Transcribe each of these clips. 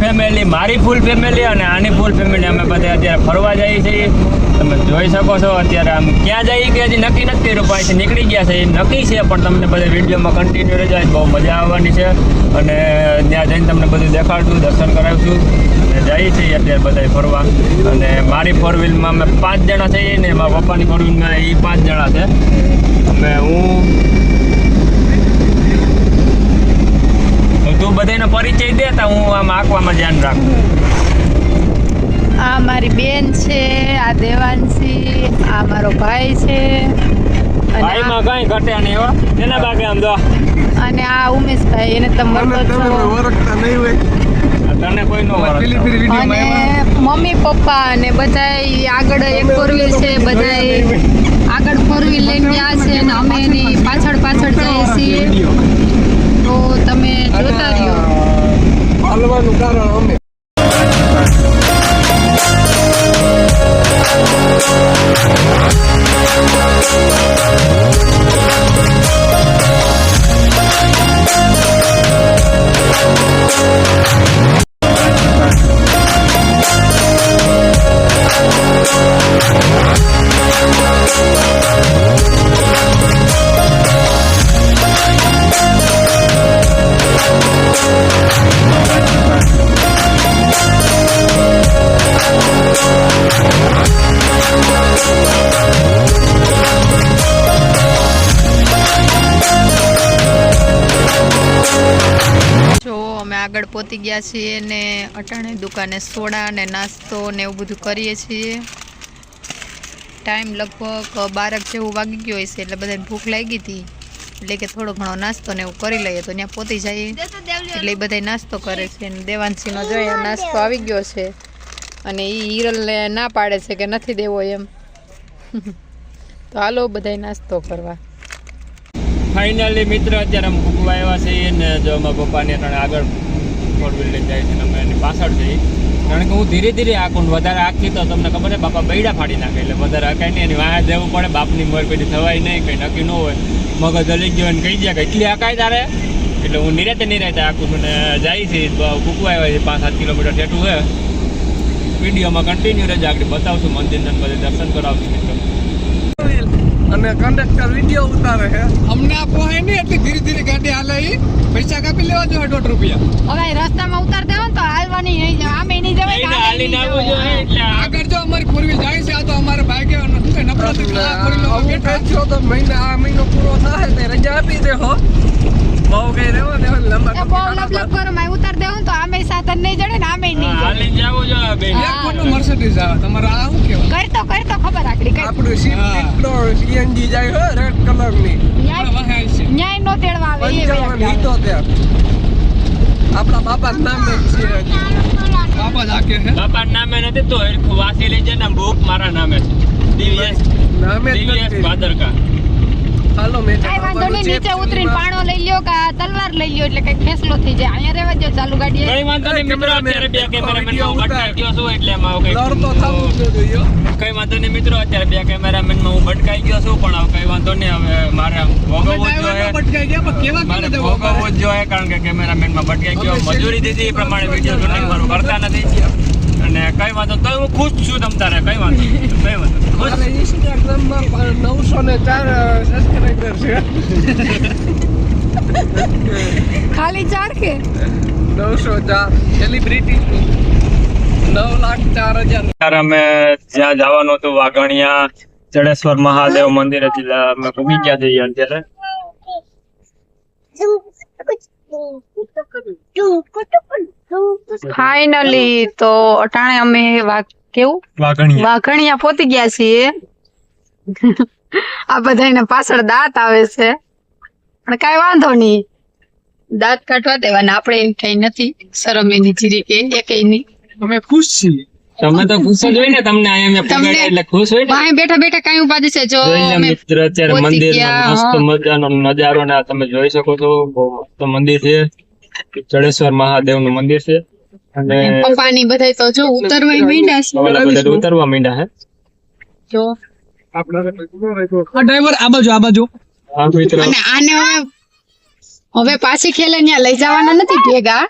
Family મારી full family અને આની ફૂલ ફેમિલી અમે બધા અત્યારે ફરવા જઈએ છીએ. તમે જોઈ શકો છો, અત્યારે આમ ક્યાં જઈએ કે હજી નક્કી નથી કર્યું છે નીકળી ગયા છે. એ નક્કી છે, પણ તમને બધા વિડીયોમાં કન્ટિન્યુ રહી જાય, બહુ મજા આવવાની છે. અને ત્યાં જઈને તમને બધું દેખાડશું, દર્શન કરાવશું. અને જઈએ છીએ અત્યારે બધા ફરવા. અને મારી ફોર વ્હીલમાં અમે પાંચ જણા છીએ ને મારા પપ્પાની ફોર વ્હીલમાં એ પાંચ જણા છે અમે હું તો તું બધાનો પરિચય દે આંકવામાં ધ્યાન રાખું આ મારી બેન છે આ દેવાંશી આ મારો ભાઈ છે. અને ભાઈમાં કઈ ઘટે નહીં એવા એના બાગે આમ જો. આ- અને આ ઉમેશભાઈ એને તમે મળતો છો તને કોઈ નો અને મમ્મી પપ્પા અને બધાય આગળ એક ફોરવીલ છે બધાય આગળ ફોરવીલ લઈને આ છે અને અમે એની પાછળ પાછળ જઈએ છીએ. તો તમે જોતા રહ્યો હાલવાનું કારણ અમે જો પહોંચી ગયા છીએ ને અટાણે દુકાને સોડા ને નાસ્તો ને એવું બધું કરીએ છીએ. ટાઈમ લગભગ બારક જેવું વાગી ગયો હશે એટલે બધાને ભૂખ લાગી હતી. એટલે કે થોડો ઘણો નાસ્તો ને એવું કરી લઈએ તો ત્યાં પહોંચી જઈએ. એટલે એ બધા નાસ્તો કરે છે અને દેવાંશીનો જોઈએ નાસ્તો આવી ગયો છે અને એ હિરલને ના પાડે છે કે નથી દેવો એમ. તો હાલો બધાય નાસ્તો કરવા. ફાઇનલી મિત્ર, અત્યારે અમે આવ્યા છીએ ને જો અમારા પપ્પાને આગળ ફોર વ્હીલર જાય છે અમે એની પાછળ જઈએ કારણ કે હું ધીરે ધીરે આંકું વધારે આખી તો તમને ખબર છે, બાપા બૈડા ફાડી નાખે એટલે વધારે આંકાય નહીં, એની વાયા દેવું પડે, બાપની મર કોઈ થવાય નહીં, કંઈ નક્કી ન હોય. મગજ હલી ગયો ને કહી જાય કે એટલી આંકાય તારે? એટલે હું નિરાતે નિરાતે આંકું છું ને જાય છે કૂકવા આવ્યા છે પાંચ સાત કિલોમીટર થેટું છે. વિડીયોમાં કન્ટિન્યુ રહેજો, આગળ બતાવશું મંદિર બધે દર્શન કરાવશું અને કંડક્ટર વીડિયો ઉતારે છે. અમને આપો હે ને એટલે ધીરે ધીરે ગાડી હાલે ઈ. પૈસા કાપી લેવા જો દોઢ રૂપિયા. હવે રસ્તામાં ઉતાર દેવો ને તો હાલવાની નહીં આમે નહીં જવાય હાલી ના જોઈએ એટલે આગળ જો અમારી પૂર્વી જાય છે આ તો અમારે લોકો હું બેઠા. તો મહિને આ મહિનો પૂરો થાય તે રજા આપી દે હો. બહુ કઈ રહેવા ને લંબા એ બહુ લપ કરો માં ઉતાર દેવું તો આમે સાધન નહીં જડે ને આમે નહીં હા, જડે. હાલીને જવું જોઈએ એક ખોટું મર્સિડીઝ આવે તમારે આ શું કહેવાય? કરતો કરતો ખબર આકડી આપણું હા. સીએનજી જાય હો રેડ કલરની. ન્યાય નો તેડવા આવે એ આપણા બાપા નામે જ છે બાપા આકે છે બાપાના નામે નથી તો વાસી લઈ જાય ને બુક મારા નામે છે. દિવ્યેશ. નામે નથી. ભાદરકા. હાલો મેં કાઈ વાંધો નહીં નીચે ઉતરીને પાણો લઈ લ્યો કે તલવાર લઈ લ્યો એટલે કઈ ફેસલો થઈ જાય. અહીંયા રહેવા દો ચાલુ ગાડી કઈ વાંધો નહીં મિત્રો અત્યારે બે કેમેરામેનમાં હું ભટકાઈ ગયો છું એટલે એમાં કઈ લડ તો થવું જોઈએ. કઈ વાંધો નહીં મિત્રો અત્યારે બે કેમેરામેનમાં હું ભટકાઈ ગયો છું પણ હવે કઈ વાંધો નહીં હવે મારે ભોગવવો જ જોઈએ. ભટકાઈ ગયા પણ કેવા મારે ભોગવવું જ જોઈએ કારણ કે કેમેરામેનમાં ભટકાઈ ગયો મજૂરી દીધી એ પ્રમાણે વીડિયો શૂટિંગ મારું કરતા નથી. અને કઈ વાંધો તો હું ખુશ છું તમ તારે કઈ વાંધો કઈ વાંધો. ખુશ નવસો ને ચાર સબસ્ક્રાઈબર છે ખાલી ચાર કે? નવસો ચાર. સેલિબ્રિટી નવ લાખ ચાર હજાર. ત્યારે અમે જ્યાં જવાનું હતું વાઘણિયા જડેશ્વર મહાદેવ મંદિર હતી અમે ઘૂમી ગયા જઈએ અત્યારે. ફાઇનલી તો અટાણે અમે વાઘ કેવું? વાઘણિયા. વાઘણિયા પહોંચી ગયા છીએ. આ બધાને પાછળ દાંત આવે છે. પણ કાઈ વાંધો નહીં. દાંત કાઢવા દેવાના આપણે એમ કઈ નથી. શરમ એની જીરી કે એકેય નહીં. અમે ખુશ છીએ? તમે તો ખુશ જ હોય ને તમને અહીંયા મેં એટલે ખુશ હોય ને? વાંહે બેઠા બેઠા કઈ ઉપાધિ છે જો મિત્ર અત્યારે મંદિર મસ્ત મજાનો નજારો ને તમે જોઈ શકો છો બહુ મસ્ત મંદિર છે. જડેશ્વર મહાદેવનું મંદિર છે. અને પપ્પાની બધા તો જો ઉતરવા માંડ્યા છે. ઉતરવા માંડ્યા છે જો. ડ્રાઈવર આ બાજુ આ બાજુ. અને આને હવે હવે પાછી ખેલે ત્યાં લઈ જવાના નથી ભેગા.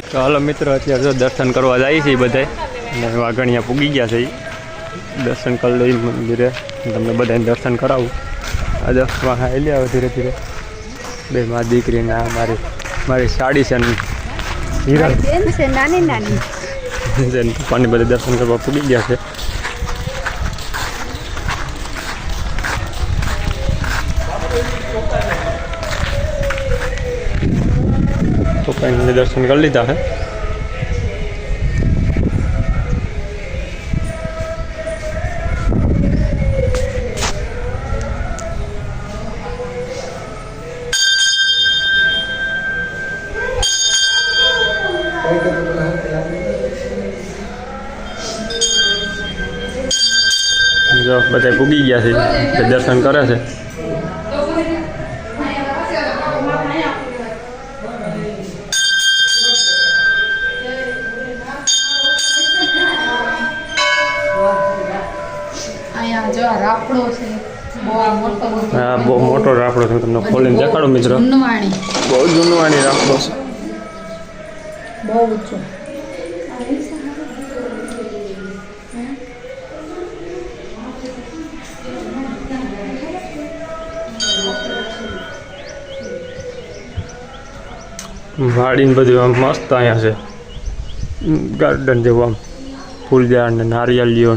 તો ચાલો મિત્રો અત્યારે દર્શન કરવા જાય છે બધે અને વાઘણિયા પૂગી ગયા છે. દર્શન કરી લઈ મંદિરે. તમને બધાને દર્શન કરાવું. આજે વાહ આવી આવે ધીરે ધીરે. બે મા દીકરીને આ મારી મારી સાડી છે ને હીરા. છે નાની નાની. પપ્પાની બધા દર્શન કરવા પૂગી ગયા છે. પપ્પાને દર્શન કરી લીધા હે બધા પૂગી ગયા છે તે દર્શન કરે છે. હા બહુ મોટો રાફડો છે હું તમને ખોલીને દેખાડું મિત્રો. બહુ જૂનવાણી રાફડો છે. બહુ ઊંચો વાડીને બધું આમ મસ્ત અહીંયા છે. ગાર્ડન જેવું આમ. ફૂલઝાડ ને નારિયેળીઓ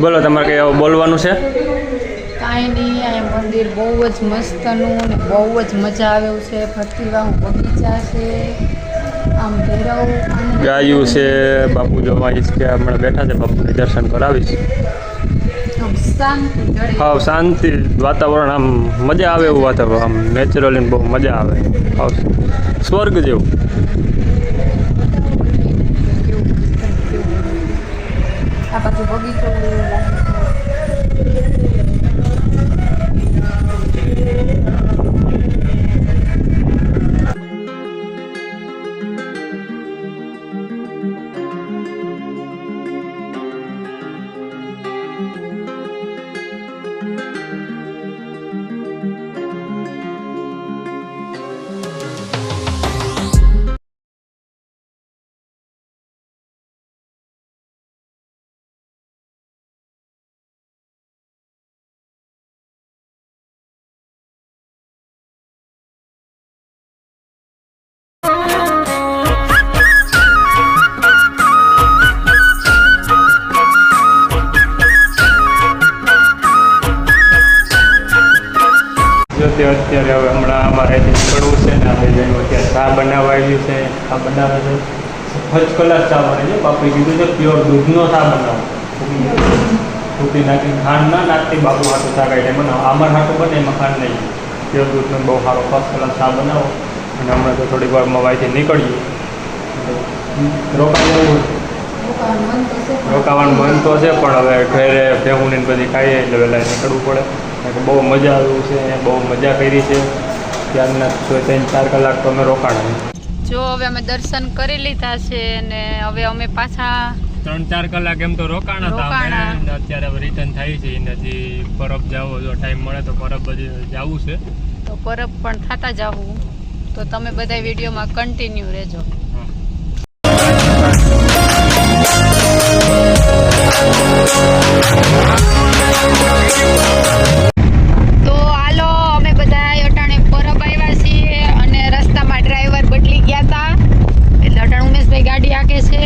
બોલો તમારે કંઈ બોલવાનું છે? કાંઈ નહીં અહીંયા મંદિર બહુ જ મસ્તનું ને બહુ જ મજા આવે છે. ફરતીવાહુ બગીચા છે આમ ભેરવ ગાયું છે બાપુ જોવા આવીશ કે હમણાં બેઠા છે બાપુને દર્શન કરાવીશ. હા શાંતિ વાતાવરણ આમ મજા આવે એવું વાતાવરણ. આમ નેચરલી બહુ મજા આવે સ્વર્ગ જેવું આ બાજુ બગીચો તે અત્યારે હવે હમણાં અમારે નીકળવું છે ને આપણે જઈને અત્યારે ચા બનાવવા આવ્યું છે ચા બનાવે છે. ફર્સ્ટ ક્લાસ ચા બને છે. બાપુએ કીધું છે પ્યોર દૂધનો ચા બનાવો. ફૂટી નાખી ખાંડ ના નાખતી બાપુ હાથું ચા કાઢીને બનાવો. આમર હાથું બને એમાં ખાંડ નહીં. પ્યોર દૂધનો બહુ સારો ફર્સ્ટ ક્લાસ ચા બનાવો. અને હમણાં તો થોડીક વારમાં વાંચી નીકળીએ. રોકાવું રોકાવાનું મન તો છે પણ રોકાવાનું મન તો છે પણ હવે ઘરે ભેગું ને બધી ખાઈએ એટલે વહેલા નીકળવું પડે. બહુ મજા આવ્યું છે બહુ મજા કરી છે. ત્યારના છ ત્રણ ચાર કલાક તો અમે રોકાણા. જો હવે અમે દર્શન કરી લીધા છે અને હવે અમે પાછા ત્રણ ચાર કલાક એમ તો રોકાણા હતા રોકાણા. અત્યારે હવે રિટર્ન થાય છે. હજી પરબ જાવો જો ટાઈમ મળે તો પરબ જવું છે. તો પરબ પણ થતા જાવું તો તમે બધા વિડીયોમાં કન્ટિન્યુ રહેજો. હા. તો હાલો અમે બધા અટાણે પરબ આવ્યા છીએ અને રસ્તામાં ડ્રાઈવર બદલી ગયા હતા એટલે અટાણે ઉમેશભાઈ ગાડી હાકે છે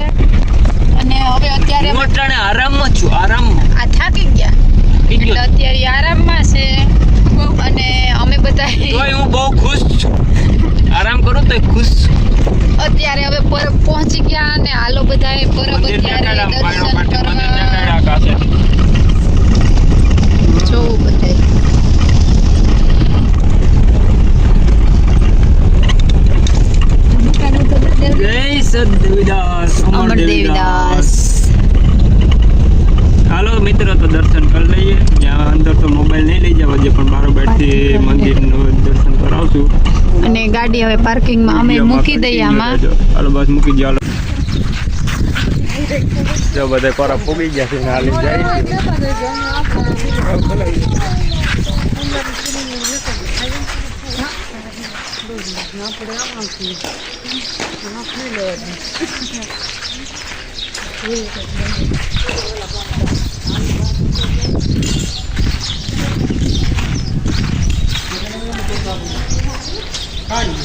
અને હવે અત્યારે હું અમે અટાણે આરામમાં જ છું આરામમાં આ થાકી ગયા થઈ આરામમાં છે. અને અમે બધા હું બહુ ખુશ છું. આરામ કરું તો ખુશ છું. અત્યારે હવે પરબ પહોંચી ગયા અને હાલો બધાએ પરબ અત્યારે દર્શન કરવા. જોવું બધાએ જય સદદેવીદાસ અમર દેવીદાસ હાલો મિત્રો તો દર્શન કરી લઈએ ત્યાં અંદર તો મોબાઈલ નહીં લઈ જવા દે પણ બારોબારથી મંદિરનું કરાવશું અને ગાડી હવે પાર્કિંગમાં અમે મૂકી દઈએ આમાં. હાલો બસ મૂકી દો હાલો જો બધા પરા પૂગી ગયા છે હાલી જાય છે. ਹਾਂਜੀ।